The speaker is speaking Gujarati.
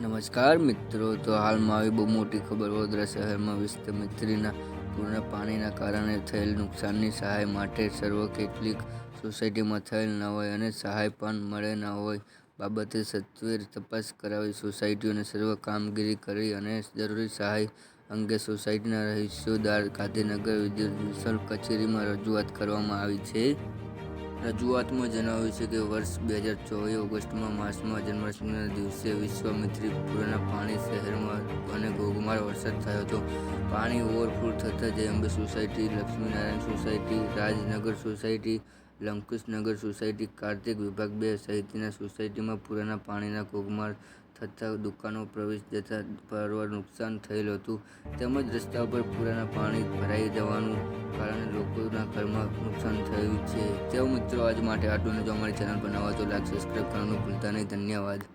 નમસ્કાર મિત્રો, તો હાલમાં આવી બહુ મોટી ખબર વડોદરા શહેરમાં વિસ્તમિત્રીના પૂર્ણ પાણીના કારણે થયેલ નુકસાનની સહાય માટે સર્વ કેટલીક સોસાયટીમાં થયેલ ન હોય અને સહાય પણ મળે ન હોય બાબતે સત્વરે તપાસ કરાવી સોસાયટીઓને સર્વ કામગીરી કરી અને જરૂરી સહાય અંગે સોસાયટીના રહીશોદાર ગાંધીનગર વિદ્યુત કચેરીમાં રજૂઆત કરવામાં આવી છે. રજૂઆતમાં જણાવ્યું છે કે વર્ષ બે હજાર ચોવીસ ઓગસ્ટમાં માસમાં જન્માષ્ટમીના દિવસે વિશ્વામિત્રી પૂરના પાણી શહેરમાં અને ઘોઘમાર વરસાદ થયો હતો. પાણી ઓવરફ્લો થતાં Jay Ambe society, Laxminarayan society, Rajnagar society, Lankushnagar society, Kartik વિભાગ બે સહિતના સોસાયટીમાં પુરાના પાણીના ઘોઘમાર થતાં દુકાનો પ્રવેશ જતા પરવાર નુકસાન થયેલ હતું. તેમજ રસ્તા પર પૂરના પાણી ભરાઈ જવાનું કારણે લોકોના ઘરમાં નુકસાન થયું છે. તેઓ મિત્રો, આજ માટે આટલું જો અમારી ચેનલ પર નવા તો લાઈક, સબસ્ક્રાઈબ કરવાનું ભૂલતા નહીં. ધન્યવાદ.